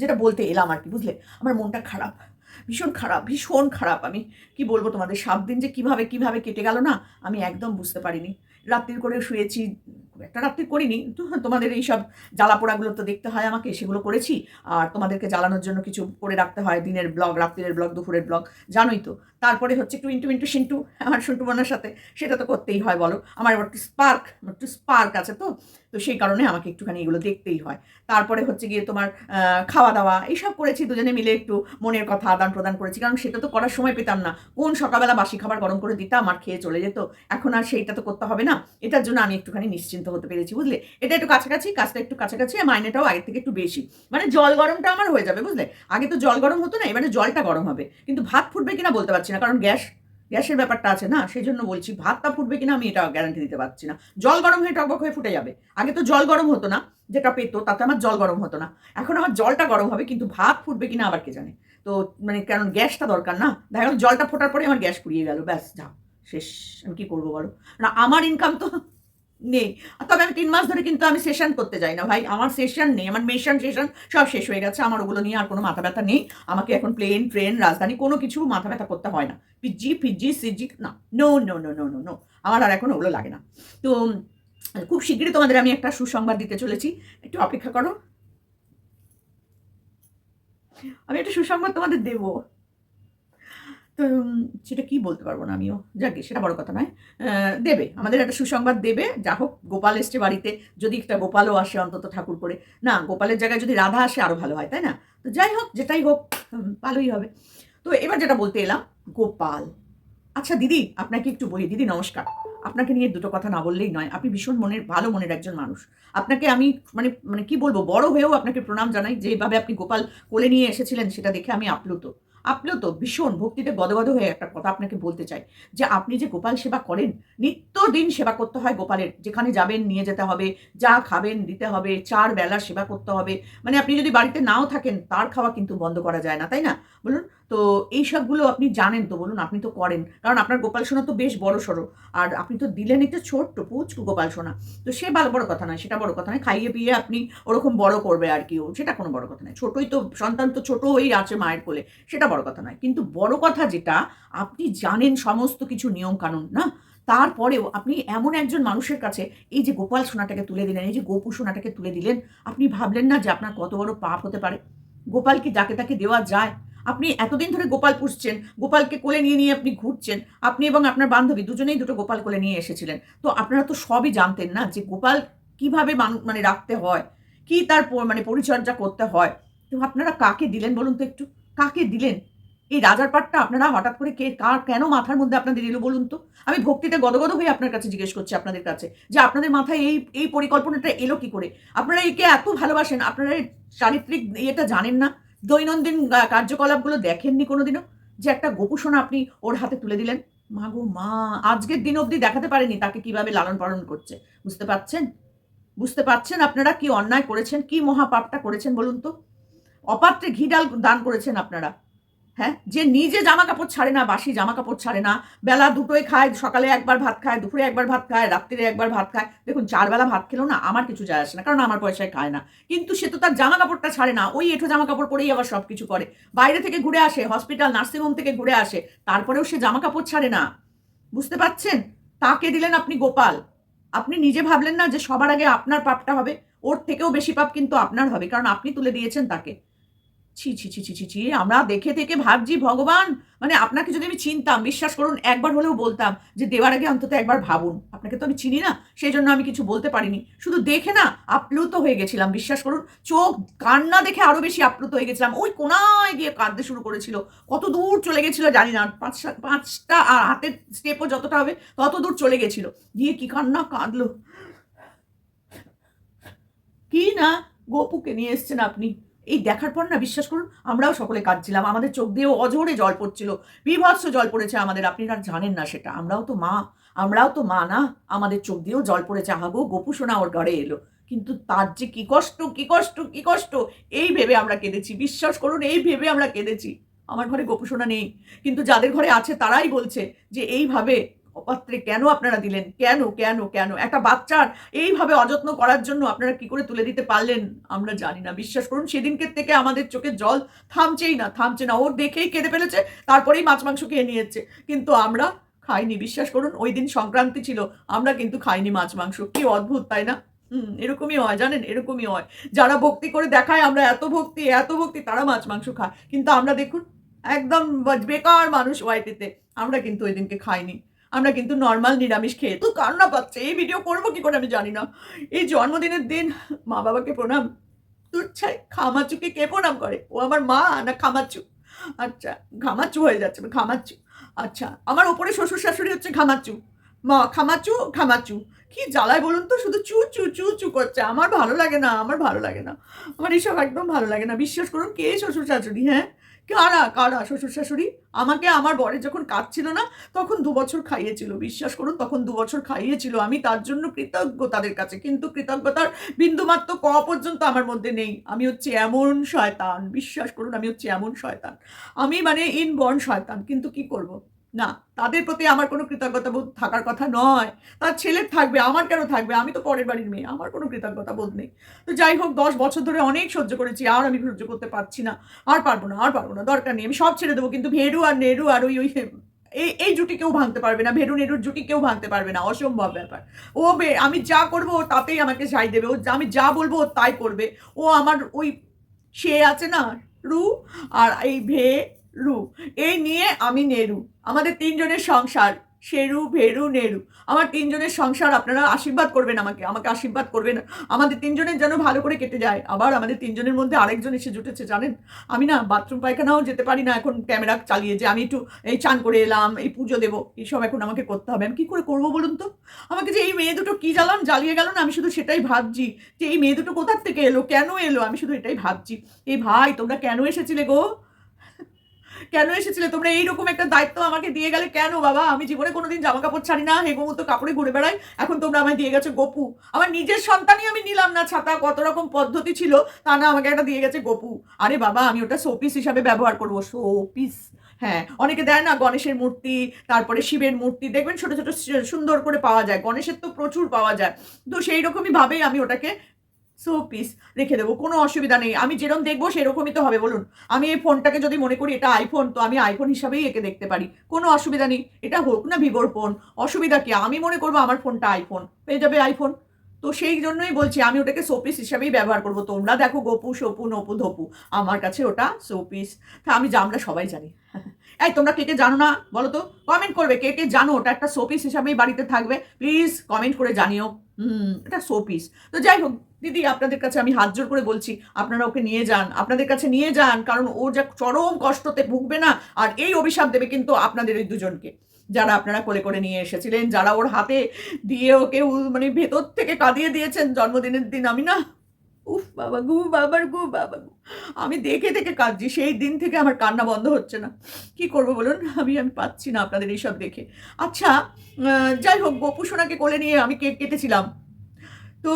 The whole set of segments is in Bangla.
যেটা বলতে এলাম আর কি, বুঝলে? আমার মনটা খারাপ, ভীষণ খারাপ ভীষণ খারাপ আমি। কি বলব তোমাদের, সাত দিন যে কীভাবে কীভাবে কেটে গেল না, আমি একদম বুঝতে পারিনি। রাত্রির করে শুয়েছি খুব একটা রাত্রি করিনি। তো তোমাদের এই সব জ্বালা পোড়াগুলো তো দেখতে হয় আমাকে, সেগুলো করেছি। আর তোমাদেরকে জ্বালানোর জন্য কিছু করে রাখতে হয়, দিনের ব্লগ, রাত্রির ব্লগ, দুপুরের ব্লগ, জানোই তো। তারপরে হচ্ছে একটু ইন্টু ইন্টু সিন্টু, আমার সন্টু বোনের সাথে, সেটা তো করতেই হয়, বলো। আমার একটু স্পার্ক একটু স্পার্ক আছে তো তো সেই কারণে আমাকে একটুখানি এগুলো দেখতেই হয়। তারপরে হচ্ছে গিয়ে তোমার খাওয়া দাওয়া এইসব করেছি, দুজনে মিলে একটু মনের কথা আদান প্রদান করেছি, কারণ সেটা তো করার সময় পেতাম না। কোন সকালবেলা বাসি খাবার গরম করে দিতাম, আর খেয়ে চলে যেত? এখন আর সেইটা তো করতে হবে না। এটার জন্য আমি একটুখানি নিশ্চিন্ত হতে পেরেছি, বুঝলে? এটা একটু কাছাকাছি, কাজটা একটু কাছাকাছি, আর মাইনেটাও আগের থেকে একটু বেশি। মানে জল গরমটা আমার হয়ে যাবে, বুঝলে? আগে তো জল গরম হতো না, এবারে জলটা গরম হবে। কিন্তু ভাত ফুটবে কিনা বলতে পারছি না, কারণ গ্যাস, গ্যাসের ব্যাপারটা আছে না, সেই জন্য বলছি ভাতটা ফুটবে কিনা আমি এটা গ্যারান্টি দিতে পারছি না। জল গরম হয়ে টকবক হয়ে ফুটে যাবে। আগে তো জল গরম হতো না, যেটা পেতো, তাতে আমার জল গরম হতো না। এখন আমার জলটা গরম হবে, কিন্তু ভাত ফুটবে কিনা আবার কে জানে? তো মানে কারণ গ্যাসটা দরকার না, দেখা জলটা ফোটার পরে আমার গ্যাস পুড়িয়ে গেল, ব্যাস, যা, শেষ। আমি কি করব বলো? না, আমার ইনকাম তো নেই। তবে আমি তিন মাস ধরে কিন্তু আমি সেশন করতে যাই না ভাই। আমার সেশন নেই, আমার মেশন সেশন সব শেষ হয়ে গেছে। আমার ওগুলো নিয়ে আর কোনো মাথা ব্যথা নেই। আমাকে এখন প্লেন ট্রেন রাজধানী কোনো কিছু মাথা ব্যথা করতে হয় না। পিজি ফিজি সিজি না। No no no no no no আমার আর এখন ওগুলো লাগে না। তো, খুব শীঘ্রই তোমাদের আমি একটা সুসংবাদ দিতে চলেছি। একটু অপেক্ষা করো। আমি একটা সুসংবাদ তোমাদের দেবো। সেটা কি বলতে পারব না আমিও? যাকে, সেটা বড় কথা নয়। দেবে, আমাদের একটা সুসংবাদ দেবে। যা হোক, গোপাল এসছে বাড়িতে, যদি একটা গোপালও আসে অন্তত ঠাকুর করে। না, গোপালের জায়গায় যদি রাধা আসে আরও ভালো হয়, তাই না? তো যাই হোক, যেটাই হোক ভালোই হবে। তো এবার যেটা বলতে এলাম, গোপাল। আচ্ছা দিদি, আপনাকে একটু বলি, দিদি, নমস্কার। আপনাকে নিয়ে দুটো কথা না বললেই নয়, আপনি ভীষণ মনের, ভালো মনের একজন মানুষ। আপনাকে আমি মানে মানে কি বলব, বড় হয়েও আপনাকে প্রণাম জানাই। যেভাবে আপনি গোপাল কোলে নিয়ে এসেছিলেন, সেটা দেখে আমি আপ্লুত। আপ্লুত ভীষণ ভক্তিতে গদগদ হয়ে একটা কথা আপনাকে বলতে চাই, যে আপনি যে গোপাল সেবা করেন নিত্য দিন সেবা করতে হয় গোপালের, যেখানে যাবেন নিয়ে যেতে হবে, যা খাবেন দিতে হবে, চার বেলা সেবা করতে হবে মানে আপনি যদি বাড়িতে নাও থাকেন, তার খাওয়া কিন্তু বন্ধ করা যায় না, তাই না? বলুন, তো এই সবগুলো আপনি জানেন তো, বলুন, আপনি তো করেন, কারণ আপনার গোপাল সোনা তো বেশ বড় সড়ো, আর আপনি তো দিলেন একটা ছোট্ট পুচকু গোপাল সোনা, তো সে ভালো বড় কথা নয়, সেটা বড় কথা নয়, খাইয়ে পিয়ে আপনি ওরকম বড় করবে আর কি ও, সেটা কোনো বড় কথা নয়, ছোটই তো, সন্তান তো ছোট আছে মায়ের কোলে, সেটা কথা নয়। কিন্তু বড় কথা যেটা, আপনি জানেন সমস্ত কিছু নিয়ম কানুন না? তারপরেও আপনি এমন একজন মানুষের কাছে এই যে গোপাল সোনাটাকে তুলে দিলেন, এই যে গোপু সোনাটাকে তুলে দিলেন, আপনি ভাবলেন না যে আপনার কত বড় পাপ হতে পারে? গোপালকে যাকে তাকে দেওয়া যায়? আপনি এতদিন ধরে গোপাল পুষছেন, গোপালকে কোলে নিয়ে নিয়ে আপনি ঘুরছেন, আপনি এবং আপনার বান্ধবী দুজনেই দুটো গোপাল কোলে নিয়ে এসেছিলেন। তো আপনারা তো সবই জানতেন না যে গোপাল কীভাবে মানে রাখতে হয়, কি তার মানে পরিচর্যা করতে হয়। তো আপনারা কাকে দিলেন বলুন তো একটু? কাকে দিলেন? এই রাজার পাটটা আপনারা হঠাৎ করে কে, কার, কেন মাথার মধ্যে আপনাদের এলো বলুন তো? আমি ভক্তিতে গদগদ হয়ে আপনার কাছে জিজ্ঞেস করছি আপনাদের কাছে যে আপনাদের মাথায় এই এই পরিকল্পনাটা এলো কি করে? আপনারা একে এত ভালোবাসেন, আপনারা চারিত্রিক ইয়েটা জানেন না? দৈনন্দিন কার্যকলাপগুলো দেখেননি কোনোদিনও? যে একটা গোপুসোনা আপনি ওর হাতে তুলে দিলেন? মা গো, মা, আজকের দিন অবধি দেখাতে পারেনি তাকে কীভাবে লালন পালন করছে। বুঝতে পারছেন? বুঝতে পারছেন আপনারা কি অন্যায় করেছেন? কি মহাপাপটা করেছেন বলুন তো? অপাত্রে ঘি ডাল দান করেছেন আপনারা। হ্যাঁ? যে নিজে জামা কাপড় ছাড়ে না, বাসি জামা কাপড় ছাড়ে না, বেলা দুটোই খায়, সকালে একবার ভাত খায়, দুপুরে একবার ভাত খায়, রাত্রিরে একবার ভাত খায়। দেখুন, চার বেলা ভাত খেলেও না আমার কিছু যায় আসে না, কারণ আমার পয়সায় খায় না। কিন্তু সে তো তার জামা কাপড়টা ছাড়ে না, ওই এঁঠো জামা কাপড় পরেই আবার সব কিছু করে। বাইরে থেকে ঘুরে আসে, হসপিটাল, নার্সিংহোম থেকে ঘুরে আসে, তারপরেও সে জামা কাপড় ছাড়ে না। বুঝতে পারছেন? তাকে দিলেন আপনি গোপাল। আপনি নিজে ভাবলেন না যে সবার আগে আপনার পাপটা হবে? ওর থেকেও বেশি পাপ কিন্তু আপনার হবে, কারণ আপনি তুলে দিয়েছেন তাকে। ছি ছি ছি ছি ছি ছি, আমরা দেখে দেখে ভাবছি, ভগবান মানে আপনাকে যদি আমি চিনতাম, বিশ্বাস করুন, একবার হলেও বলতাম যে দেওয়ার আগে অন্তত একবার ভাবুন। আপনাকে তো আমি চিনি না, সেই জন্য আমি কিছু বলতে পারিনি। শুধু দেখে না, আপ্লুত হয়ে গেছিলাম, বিশ্বাস করুন। চোখ, কান্না দেখে আরও বেশি আপ্লুত হয়ে গেছিলাম। ওই কোনায় গিয়ে কাঁদতে শুরু করেছিল। কত দূর চলে গেছিল জানি না, পাঁচ, পাঁচটা আর হাতের স্টেপও যতটা হবে, তত দূর চলে গেছিল। গিয়ে কি কান্না, কাঁদলো। কি না, গোপুকে নিয়ে এসছেন আপনি? এই দেখার পর না বিশ্বাস করুন, আমরাও সকলে কাঁদছিলাম। আমাদের চোখ দিয়েও অজোরে জল পড়ছিল। বিভৎস জল পড়েছে আমাদের, আপনি আর জানেন না সেটা। আমরাও তো মা, আমরাও তো মা না। আমাদের চোখ দিয়েও জল পড়েছে। আহাগো, গোপু সোনা ওর ঘরে এলো। কিন্তু তার যে কী কষ্ট, কি কষ্ট কি কষ্ট, এই ভেবে আমরা কেঁদেছি। বিশ্বাস করুন, এই ভেবে আমরা কেঁদেছি। আমার ঘরে গোপু সোনা নেই। কিন্তু যাদের ঘরে আছে তারাই বলছে যে এইভাবে অপাত্রে কেন আপনারা দিলেন? কেন কেন কেন? একটা বাচ্চার এইভাবে অযত্ন করার জন্য আপনারা কি করে তুলে দিতে পারলেন? আমরা জানি না। বিশ্বাস করুন সেদিনকে থেকে আমাদের চোখে জল থামছেই না, থামছে না। ওর দেখেই কেঁদে ফেলেছে, তারপরেই মাছ মাংস খেয়ে নিয়েছে। কিন্তু আমরা খাইনি, বিশ্বাস করুন, ওই দিন সংক্রান্তি ছিল, আমরা কিন্তু খাইনি মাছ মাংস। কি অদ্ভুত, তাই না? হুম, এরকমই হয়, জানেন? এরকমই হয়। যারা ভক্তি করে দেখায়, আমরা এত ভক্তি এত ভক্তি, তারা মাছ মাংস খায়। কিন্তু আমরা দেখুন, একদম বেকার মানুষ ওয়াইটিতে, আমরা কিন্তু ওই দিনকে খাইনি। আমরা কিন্তু নর্মাল নিরামিষ খেয়ে তো কান্না পাচ্ছে? এই ভিডিও করব কি করে আমি জানি না। এই জন্মদিনের দিন মা বাবাকে প্রণাম। তোর ছাই খামাচুকে কে প্রণাম করে? ও আমার মা, না খামাচু? আচ্ছা ঘামাচু হয়ে যাচ্ছে খামাচু আচ্ছা আমার ওপরে শ্বশুর শাশুড়ি হচ্ছে ঘামাচু। মা খামাচু খামাচু কি জ্বালায় বলুন তো? শুধু চু চু চু চু করছে। আমার ভালো লাগে না, আমার ভালো লাগে না। আমার এইসব একদম ভালো লাগে না। বিশ্বাস করুন, কে শ্বশুর শাশুড়ি হ্যাঁ? কারা কারা শ্বশুর শাশুড়ি, আমাকে আমার বরের যখন কাজ ছিল না, তখন দু বছর খাইয়েছিল, বিশ্বাস করুন, তখন দু বছর খাইয়েছিল। আমি তার জন্য কৃতজ্ঞ তাদের কাছে, কিন্তু কৃতজ্ঞতার বিন্দুমাত্র ক পর্যন্ত আমার মধ্যে নেই। আমি হচ্ছে এমন শয়তান, বিশ্বাস করুন, আমি হচ্ছে এমন শয়তান। আমি মানে ইনবর্ন শয়তান, কিন্তু কি করব? না, তাদের প্রতি আমার কোনো কৃতজ্ঞতা বোধ থাকার কথা নয়। তার ছেলে থাকবে, আমার কেন থাকবে? আমি তো পরের বাড়ির মেয়ে, আমার কোনো কৃতজ্ঞতা বোধ নেই। তো যাই হোক, দশ বছর ধরে অনেক সহ্য করেছি, আর আমি সহ্য করতে পারছি না। আর পারব না, আর পারব না, দরকার নেই। আমি সব ছেড়ে দেবো, কিন্তু ভেরু আর নেরু আর ওই ওই, এই এই জুটি কেউ ভাঙতে পারবে না, ভেরু নেরুর জুটি কেউ ভাঙতে পারবে না, অসম্ভব ব্যাপার। ও বে, আমি যা করব, ও তাতেই আমাকে সাই দেবে। ও আমি যা বলব, ও তাই করবে। ও আমার, ওই, সে আছে না, রু, আর এই ভে রু। এই নিয়ে আমি নেরু। আমাদের তিনজনের সংসার, শেরু, ভেরু, নেরু। আমার তিনজনের সংসার, আপনারা আশীর্বাদ করবেন আমাকে। আমাকে আশীর্বাদ করবেন। আমাদের তিনজনের যেন ভালো করে কেটে যায়। আবার আমাদের তিনজনের মধ্যে আরেকজন এসে জুটেছে, জানেন? আমি না বাথরুম পায়খানাও যেতে পারি না এখন ক্যামেরা চালিয়ে যে আমি একটু এই চান করে এলাম, এই পুজো দেবো, এইসব এখন আমাকে করতে হবে। আমি কী করে করব বলুন তো? আমাকে যে এই মেয়ে দুটো কী জ্বালাম জ্বালিয়ে গেল না আমি শুধু সেটাই ভাবছি যে এই মেয়ে দুটো কোথার থেকে এলো, কেন এলো? আমি শুধু এটাই ভাবছি। এই ভাই, তোমরা কেন এসেছিলে গো? কেন এসেছিলে? তোমরা এইরকম একটা দায়িত্ব আমাকে দিয়ে গেলে কেন বাবা? আমি জীবনে কোনোদিন জামা কাপড় ছাড়ি না মতো কাপড়ে ঘুরে বেড়াই। এখন তোমরা আমায় দিয়ে গেছে গপু। আমার নিজের সন্তানই আমি নিলাম না, ছাতা। কত রকম পদ্ধতি ছিল, তা না, আমাকে একটা দিয়ে গেছে গপু। আরে বাবা, আমি ওটা শোপিস হিসাবে ব্যবহার করব। শোপিস? হ্যাঁ। অনেকে দেয় না গণেশের মূর্তি, তারপরে শিবের মূর্তি। দেখবেন ছোট ছোট সুন্দর করে পাওয়া যায়। গণেশের তো প্রচুর পাওয়া যায়। তো সেই রকমই ভাবেই আমি ওটাকে সো পিস রেখে দেবো, কোনো অসুবিধা নেই। আমি যেরকম দেখব, সেরকমই তো হবে, বলুন। আমি এই ফোনটাকে যদি মনে করি, এটা আইফোন তো আমি আইফোন হিসাবেই একে দেখতে পারি। কোনো অসুবিধা নেই, এটা হোক না ভিভোর ফোন, অসুবিধা কি? আমি মনে করব আমার ফোনটা আইফোন পেয়ে যাবে আইফোন তো সেই জন্যই বলছি, আমি ওটাকে শোপিস হিসাবেই ব্যবহার করব। তোমরা দেখো গোপু, সপু, নপু, ধপু, আমার কাছে ওটা শোপিস তা আমি আমরা সবাই জানি। এই, তোমরা কে কে জানো না, বলো তো? কমেন্ট করবে, কে কে জানো? ওটা একটা শোপিস হিসাবেই বাড়িতে থাকবে। প্লিজ কমেন্ট করে জানিও। হুম, এটা শোপিস তো যাই হোক দিদি, আপনাদের কাছে আমি হাত জোর করে বলছি, আপনারা ওকে নিয়ে যান, আপনাদের কাছে নিয়ে যান, কারণ ও যা চরম কষ্টতে ভুগবে না, আর এই অভিশাপ দেবে কিন্তু আপনাদের ওই দুজনকে। যারা আপনারা কোলে করে নিয়ে এসেছিলেন, যারা ওর হাতে দিয়ে ওকে মানে ভেতর থেকে কাঁদিয়ে দিয়েছেন, জন্মদিনের দিন আমি না, উফ বাবা গু, বাবার গু, বাবা গু। আমি দেখে দেখে কাঁদছি, সেই দিন থেকে আমার কান্না বন্ধ হচ্ছে না। কি করব বলুন? আমি আমি পাচ্ছি না আপনাদের এইসব দেখে। আচ্ছা যাই হোক গোপু সোনাকে কোলে নিয়ে আমি কেক কেটেছিলাম। তো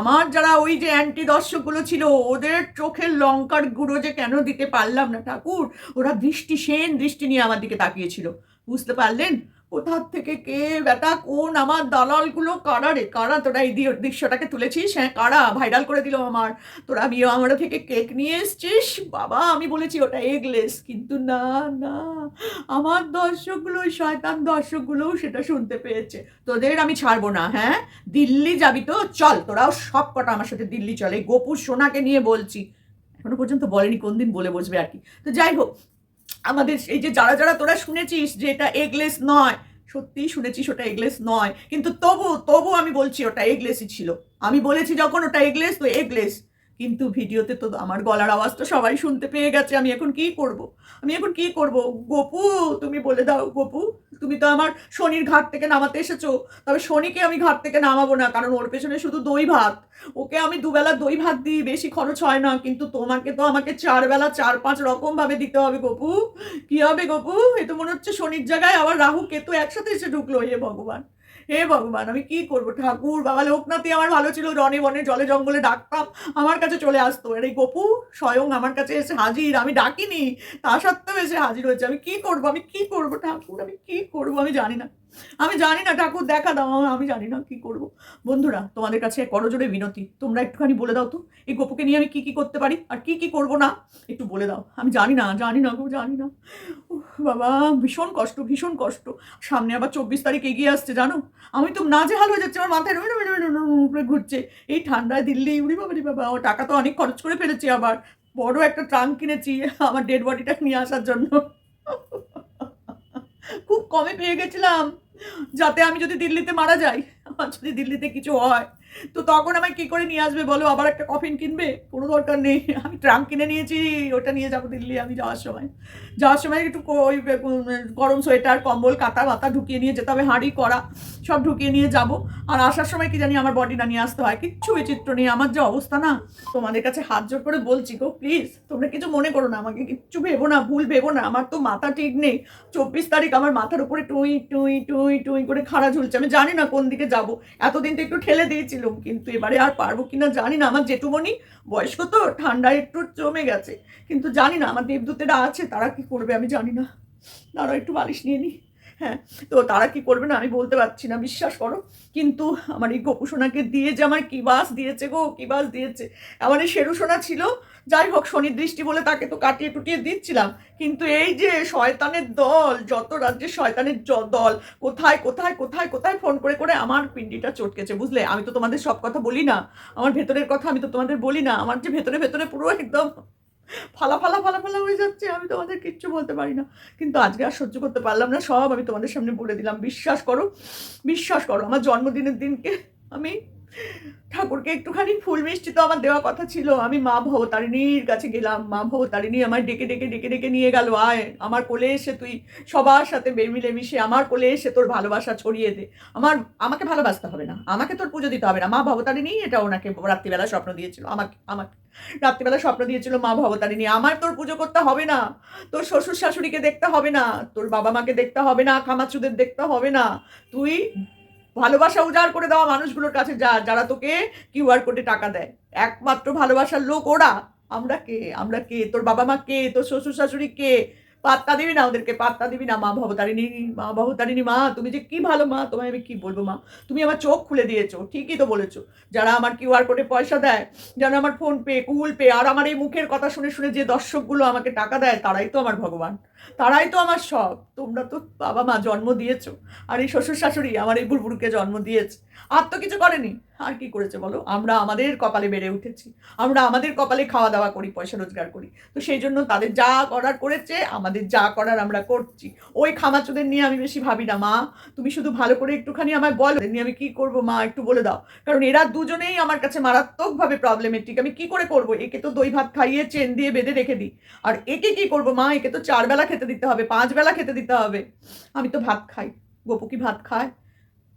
আমার যারা ওই যে অ্যান্টি দর্শকগুলো ছিল, ওদের চোখের লঙ্কার গুঁড়ো যে কেন দিতে পারলাম না ঠাকুর? ওরা দৃষ্টি সেন দৃষ্টি নিয়ে আমার দিকে তাকিয়েছিল। বুঝতে পারলেন? কোথার থেকে কে বেটা কোন আমার দালালগুলো, কারা রে, কারা তোরা এই দৃশ্যটাকে তুলেছিস? হ্যাঁ কারা? ভাইরাল করে দিল আমার। তোরা বিয়ে আমরা থেকে কেক নিয়ে এসছিস? বাবা, আমি বলেছি ওটা এগলেস কিন্তু না না। আমার দর্শকগুলো ওই শয়তান দর্শকগুলোও সেটা শুনতে পেয়েছে। তোদের আমি ছাড়বো না হ্যাঁ? দিল্লি যাবি তো? চল, তোরাও সব কটা আমার সাথে দিল্লি চলে। গোপুর সোনাকে নিয়ে বলছি। এখনও পর্যন্ত বলেনি কোন দিন বলে বসবে আর কি। তো যাই হোক আমাদের এই যে যারা যারা তোরা শুনেছিস যে এটা এগলেস নয়, সত্যিই শুনেছিস ওটা এগলেস নয়। কিন্তু তবু তবু আমি বলছি ওটা এগলেসই ছিল। আমি বলেছি যখন ওটা এগলেস তো এগলেস কিন্তু ভিডিওতে তো আমার গলার আওয়াজ তো সবাই শুনতে পেয়ে গেছে, আমি এখন কি করব? আমি এখন কি করব? গোপু, তুমি বলে দাও গোপু, তুমি তো আমার শনির ঘাট থেকে নামাতে এসেছ, তবে শনিকে আমি ঘাট থেকে নামাবো না, কারণ ওর পেছনে শুধু দই ভাত। ওকে আমি দুবেলা দই ভাত দিই, বেশি খরচ হয় না, কিন্তু তোমাকে তো আমাকে চার বেলা চার পাঁচ রকম ভাবে দিতে হবে গপু। কি হবে গপু? এ তো মনে হচ্ছে শনির জায়গায় আবার রাহু, কেতু একসাথে এসে ঢুকলো, হে ভগবান। হে ভগবান, আমি কি করব? ঠাকুর, বাবা লোকনাথই আমার ভালো ছিল রনে বনে জলে জঙ্গলে ডাকতাম, আমার কাছে চলে আসতো। আর এই গপু, স্বয়ং আমার কাছে এসে হাজির, আমি ডাকিনি, তা সত্ত্বেও এসে হাজির হয়েছে। আমি কি করব? আমি কি করব ঠাকুর? আমি কি করব? আমি জানি না। আমি জানি না, ঠাকুর দেখা দাও, আমি জানি না কি করব। বন্ধুরা, তোমাদের কাছে করজোরে বিনতি। তোমরা একটুখানি বলে দাও তো, এই গপুকে নিয়ে আমি কি কি করতে পারি, আর কি কি করব না? একটু বলে দাও। আমি জানি না জানি না গো, জানি না। বাবা, ভীষণ কষ্ট ভীষণ কষ্ট। সামনে আবার চব্বিশ তারিখ এগিয়ে আসছে, জানো? আমি তো না নাজেহাল হয়ে যাচ্ছে, আমার মাথায় উপরে ঘুরছে। এই ঠান্ডায় দিল্লি, উড়ি বাবা বাবা, ও টাকা তো অনেক খরচ করে ফেলেছি আবার। বড় একটা ট্রাঙ্ক কিনেছি, আমার ডেড বডিটা নিয়ে আসার জন্য। খুব কমে পেয়ে গেছিলাম। যাতে আমি যদি দিল্লিতে মারা যাই আমার যদি দিল্লিতে কিছু হয় তো তখন আমায় কি করে নিয়ে আসবে বলো? আবার একটা কফিন কিনবে? কোনো দরকার নেই। আমি ট্রাঙ্ক কিনে নিয়েছি, ওটা নিয়ে যাব দিল্লি আমি যাওয়ার সময়। যাওয়ার সময় একটু ওই গরম সোয়েটার, কম্বল, কাঁথা, মাথা ঢুকিয়ে নিয়ে যেতে হবে, হাঁড়ি করা সব ঢুকিয়ে নিয়ে যাব। আর আসার সময় কি জানি আমার বডিটা নিয়ে আসতে হয়। কিচ্ছু বিচিত্র নেই। আমার যে অবস্থা না, তোমাদের কাছে হাত জোর করে বলছি গো প্লিজ তোমরা কিছু মনে করো না আমাকে, কিচ্ছু ভেবো না, ভুল ভেবো না। আমার তো মাথা ঠিক নেই। চব্বিশ তারিখ আমার মাথার উপরে টুই টুই টুই টুই করে খাড়া ঝুলছে। আমি জানি না কোন দিকে যাব। এতদিন তো একটু ঠেলে দিয়েছিলাম কিন্তু এবারে আর পারব কিনা জানি না। আমার জেঠুমণি বয়স্ক তো ঠান্ডা একটু জমে গেছে। কিন্তু জানি না, আমার দেবদূতেরা আছে, তারা কি করবে আমি জানি না। তারা একটু বালিশ নিয়ে নিই হ্যাঁ তো তারা কি করবে না, আমি বলতে পারছি না, বিশ্বাস করো। কিন্তু আমার এই গোপুসোনাকে দিয়ে যে আমার কী বাস দিয়েছে গো, কী বাস দিয়েছে। আমার এই শেরুসোনা ছিল যাই হোক শনি দৃষ্টি বলে তাকে তো কাটিয়ে টুটিয়ে দিচ্ছিলাম। কিন্তু এই যে শয়তানের দল, যত রাজ্যের শয়তানের দল, কোথায় কোথায় কোথায় কোথায় ফোন করে করে আমার পিন্ডিটা চটকেছে, বুঝলে? আমি তো তোমাদের সব কথা বলি না। আমার ভেতরের কথা আমি তো তোমাদের বলি না। আমার যে ভেতরে ভেতরে পুরো একদম ফালা ফালা ফালা ফালা হয়ে যাচ্ছে, আমি তোমাদের কিচ্ছু বলতে পারি না। কিন্তু আজকে আর সহ্য করতে পারলাম না, সব আমি তোমাদের সামনে বলে দিলাম। বিশ্বাস করো বিশ্বাস করো, আমার জন্মদিনের দিনকে আমি ঠাকুরকে একটুখানি ফুল মিষ্টি তো আমার দেওয়া কথা ছিল। আমি মা ভবতারিণীর কাছে গেলাম। মা ভবতারিণী আমার ডেকে ডেকে ডেকে ডেকে নিয়ে গেল। আয়, আমার কোলে এসে তুই সবার সাথে বেমিলে মিশে আমার কোলে এসে তোর ভালোবাসা ছড়িয়ে দে। আমার, আমাকে ভালোবাসতে হবে না। আমাকে তোর পুজো দিতে হবে না। মা ভবতারিণী, এটা ওনাকে রাত্রিবেলা স্বপ্ন দিয়েছিল। আমাকে আমাকে রাত্রিবেলা স্বপ্ন দিয়েছিল মা ভবতারিণী, আমার তোর পুজো করতে হবে না। তোর শ্বশুর শাশুড়িকে দেখতে হবে না। তোর বাবা মাকে দেখতে হবে না। খামাচুদের দেখতে হবে না। তুই ভালোবাসা উজাড় করে দেওয়া মানুষগুলোর কাছে যা, যারা তোকে কিউআর কোডে টাকা দেয়। একমাত্র ভালোবাসার লোক ওরা। আমরা কে? আমরা কে? তোর বাবা মা কে? তোর শ্বশুর শাশুড়ি কে? পাত্তা দিবি না ওদেরকে? পাত্তা দিবি না? মা ভবতারিণী মা ভবতারিণী মা, তুমি যে কি ভালো মা, তোমায় আমি কি বলব মা? তুমি আমার চোখ খুলে দিয়েছ, ঠিকই তো বলেছ। যারা আমার কিউআর কোডে পয়সা দেয়, যারা আমার ফোনপে গুগল পে, আর আমার এই মুখের কথা শুনে শুনে যে দর্শকগুলো আমাকে টাকা দেয়, তারাই তো আমার ভগবান। তারাই তো আমার সব। তোমরা তো বাবা মা জন্ম দিয়েছ। আর এই শ্বশুর শাশুড়ি আমার এই বুড়বুড়কে জন্ম দিয়েছে। আর তো কিছু করেনি। আর কি করেছে বলো? আমরা আমাদের কপালে বেড়ে উঠেছি। আমরা আমাদের কপালে খাওয়া দাওয়া করি, পয়সা রোজগার করি। তো সেই জন্য তাদের যা করার করেছে, আমাদের যা করার আমরা করছি। ওই খামাচোদের নিয়ে আমি বেশি ভাবি না, মা। তুমি শুধু ভালো করে একটুখানি আমায় বলো। নিয়ে আমি কি করব, মা? একটু বলে দাও। কারণ এরা দুজনেই আমার কাছে মারাত্মকভাবে প্রবলেমেটিক আমি কি করে করব? একে তো দই ভাত খাইয়ে চেন দিয়ে বেঁধে রেখে দিই। আর একে কি করব, মা? একে তো চার বেলা খেতে দিতে হবে, পাঁচ বেলা খেতে দিতে হবে। আমি তো ভাত খাই, গোপু কি ভাত খায়?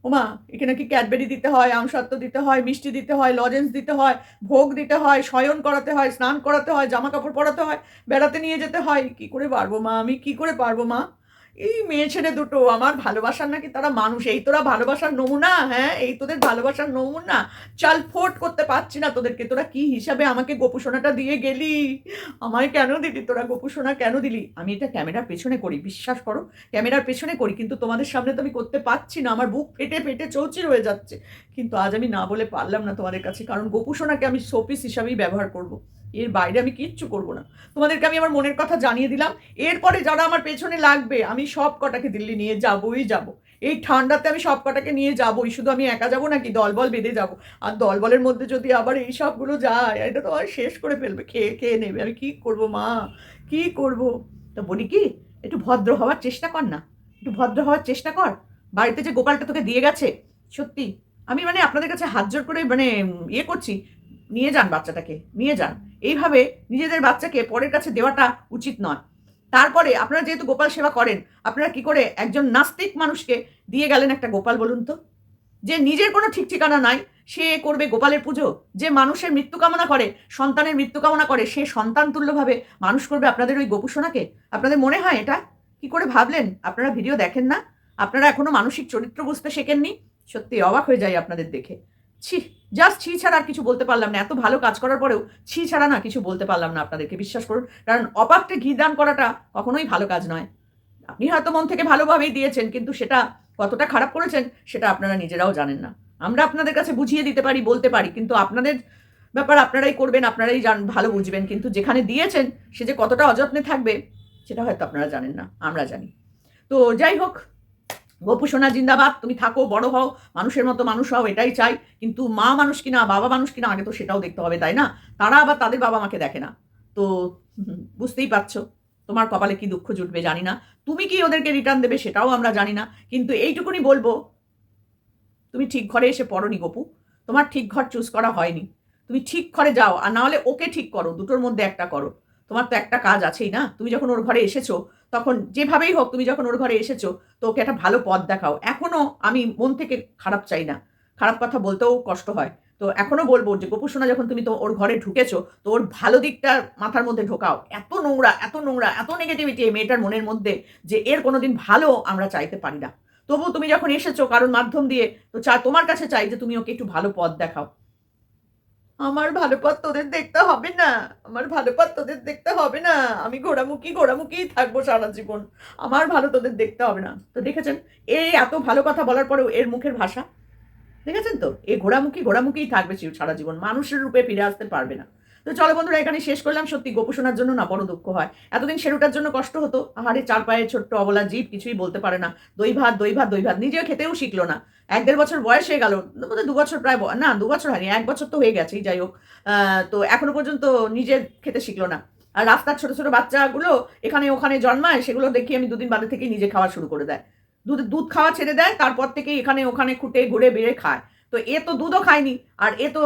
ওমা এখানে কি ক্যাডবেরি দিতে হয় আমসত্ব দিতে হয়, মিষ্টি দিতে হয়, লজেন্স দিতে হয়, ভোগ দিতে হয়, শয়ন করাতে হয়, স্নান করাতে হয় জামা কাপড় পরাতে হয়, বেড়াতে নিয়ে যেতে হয়, কি করে পারব মা? আমি কি করে পারব মা? এই মেয়ে ছেলে দুটো, আমার ভালোবাসার নাকি তারা মানুষ, এই তোরা ভালোবাসার নমুনা হ্যাঁ এই তোদের ভালোবাসার নমুনা। চাল ফোট করতে পারছি না তোদেরকে, তোরা কি হিসাবে আমাকে গোপুসোনাটা দিয়ে গেলি? আমায় কেন দিলি? তোরা গোপুসোনা কেন দিলি? আমি এটা ক্যামেরার পেছনে করি, বিশ্বাস করো, ক্যামেরার পেছনে করি, কিন্তু তোমাদের সামনে তো আমি করতে পারছি না, আমার বুক ফেটে ফেটে চৌচির হয়ে যাচ্ছে। কিন্তু আজ আমি না বলে পারলাম না তোমাদের কাছে, কারণ গোপুসোনাকে আমি শোপিস হিসাবেই ব্যবহার করব। এর বাইরে আমি কিচ্ছু করব না। তোমাদেরকে আমি আমার মনের কথা জানিয়ে দিলাম। এরপরে যারা আমার পেছনে লাগবে, আমি সব কটাকে দিল্লি নিয়ে যাবই যাব। এই ঠান্ডাতে আমি সব কটাকে নিয়ে যাবই। শুধু আমি একা যাব নাকি দলবল বেঁধে যাব? আর দলবলের মধ্যে যদি আবার এই সবগুলো যায়, এটা তো আর শেষ করে ফেলবে। খেয়ে খেয়ে নেবে? আমি কী করব, মা? কি করব? তা বলি কি, একটু ভদ্র হওয়ার চেষ্টা কর না। একটু ভদ্র হওয়ার চেষ্টা কর। বাড়িতে যে গোপালটা তোকে দিয়ে গেছে, সত্যি, আমি মানে আপনাদের কাছে হাত জোর করে মানে ইয়ে করছি। নিয়ে যান বাচ্চাটাকে, নিয়ে যান। এইভাবে নিজেদের বাচ্চাকে পরের কাছে দেওয়াটা উচিত নয়। তারপরে আপনারা যেহেতু গোপাল সেবা করেন, আপনারা কি করে একজন নাস্তিক মানুষকে দিয়ে গেলেন একটা গোপাল বলুন তো? যে নিজের কোনো ঠিক ঠিকানা নাই, সে করবে গোপালের পুজো। যে মানুষের মৃত্যু কামনা করে, সন্তানের মৃত্যু কামনা করে, সে সন্তান তুল্যভাবে মানুষ করবে আপনাদের ওই গোপুসোনাকে আপনাদের মনে হয় এটা? কি করে ভাবলেন? আপনারা ভিডিও দেখেন না? আপনারা এখনও মানসিক চরিত্র বুঝতে শেখেননি? সত্যি অবাক হয়ে যায় আপনাদের দেখে। ছি জাস্ট ছি ছাড়া আর কিছু বলতে পারলাম না। এত ভালো কাজ করার পরেও ছি ছাড়া না কিছু বলতে পারলাম না আপনাদেরকে, বিশ্বাস করুন। কারণ অপাককে ঘি দান করাটা কখনোই ভালো কাজ নয়। আপনি হয়তো মন থেকে ভালোভাবেই দিয়েছেন, কিন্তু সেটা কতটা খারাপ করেছেন, সেটা আপনারা নিজেরাও জানেন না। আমরা আপনাদের কাছে বুঝিয়ে দিতে পারি, বলতে পারি, কিন্তু আপনাদের ব্যাপার আপনারাই করবেন, আপনারাই জান, ভালো বুঝবেন। কিন্তু যেখানে দিয়েছেন, সে যে কতটা অযত্নে থাকবে, সেটা হয়তো আপনারা জানেন না, আমরা জানি। তো যাই হোক গপু সোনা, জিন্দাবাদ, তুমি থাকো, বড় হও, মানুষের মতো মানুষ হও, এটাই চাই। কিন্তু মা মানুষ কিনা, বাবা মানুষ কিনা, আগে তো সেটাও দেখতে হবে, তাই না? তারা আবার তাদের বাবা মাকে দেখে না। তো বুঝতেই পারছ, তোমার কপালে কি দুঃখ জুটবে জানি না। তুমি কি ওদেরকে রিটার্ন দেবে সেটাও আমরা জানি না। কিন্তু এইটুকুনি বলব, তুমি ঠিক ঘরে এসে পড়নি গপু। তোমার ঠিক ঘর চুজ করা হয়নি। তুমি ঠিক ঘরে যাও, আর না হলে ওকে ঠিক করো, দুটোর মধ্যে একটা করো। তোমার তো একটা কাজ আছেই না? তুমি যখন ওর ঘরে এসেছ তখন যেভাবেই হোক তুমি যখন ওর ঘরে এসেছ, তো ওকে একটা ভালো পথ দেখাও। এখনও আমি মন থেকে খারাপ চাই না। খারাপ কথা বলতেও কষ্ট হয়। তো এখনও বলব যে, গোপুসোনা, যখন তুমি তো ওর ঘরে ঢুকেছো, তো ওর ভালো দিকটা মাথার মধ্যে ঢোকাও। এত নোংরা এত নোংরা, এত নেগেটিভিটি এই মেয়েটার মনের মধ্যে যে, এর কোনোদিন ভালো আমরা চাইতে পারি না। তবু তুমি যখন এসেছ কারোর মাধ্যম দিয়ে, তো চা তোমার কাছে চাই যে, তুমি ওকে একটু ভালো পথ দেখাও। আমার ভালো পথ তোদের দেখতে হবে না। আমার ভালো পথ তোদের দেখতে হবে না। আমি ঘোড়ামুখী ঘোড়ামুখীই থাকব সারা জীবন। আমার ভালো তোদের দেখতে হবে না। তো দেখেছেন? এই এত ভালো কথা বলার পরেও এর মুখের ভাষা? দেখেছেন তো? এই ঘোড়ামুখী, ঘোড়ামুখীই থাকবে সারা জীবন। মানুষের রূপে ফিরে আসতে পারবে না। তো চলো বন্ধুরা এখানে শেষ করলাম। সত্যি গোপোষণার জন্য না বড় দুঃখ হয়। এতদিন সেরুটার জন্য কষ্ট হতো। আহারে, চার পায়ে ছোট্ট অবলা জীব কিছুই বলতে পারে না। দই ভাত দই ভাত দই ভাত, নিজেও খেতেও শিখলো না। এক দেড় বছর বয়স হয়ে গেল দু বছর প্রায় না, দু বছর হয়নি, এক বছর তো হয়ে গেছেই, যাই হোক। তো এখনও পর্যন্ত নিজে খেতে শিখলো না। আর রাস্তার ছোট ছোট বাচ্চাগুলো এখানে ওখানে জন্মায়, সেগুলো দেখি আমি দুদিন বাদে থেকেই নিজে খাওয়া শুরু করে দেয়। দুধ দুধ খাওয়া ছেড়ে দেয়, তারপর থেকেই এখানে ওখানে খুঁটে ঘুরে বেড়ে খায়। তো এ তো দুধও খায়নি, আর এ তো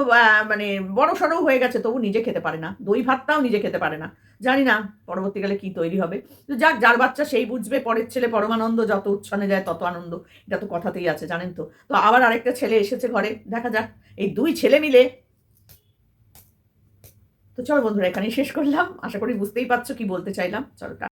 মানে বড় সড়ও হয়ে গেছে, তবু নিজে খেতে পারে না। দই ভাতটাও নিজে খেতে পারে না। জানি না পরবর্তীকালে কি তৈরি হবে। তো যাক, যার বাচ্চা সেই বুঝবে, পরের ছেলে পরমানন্দ, যত উচ্ছনে যায় তত আনন্দ। এটা তো কথাতেই আছে, জানেন তো। তো আবার আরেকটা ছেলে এসেছে ঘরে, দেখা যাক। এই দুই ছেলে মিলে। তো চলো বন্ধুরা, এখানেই শেষ করলাম। আশা করি বুঝতেই পারছ কি বলতে চাইলাম। চলো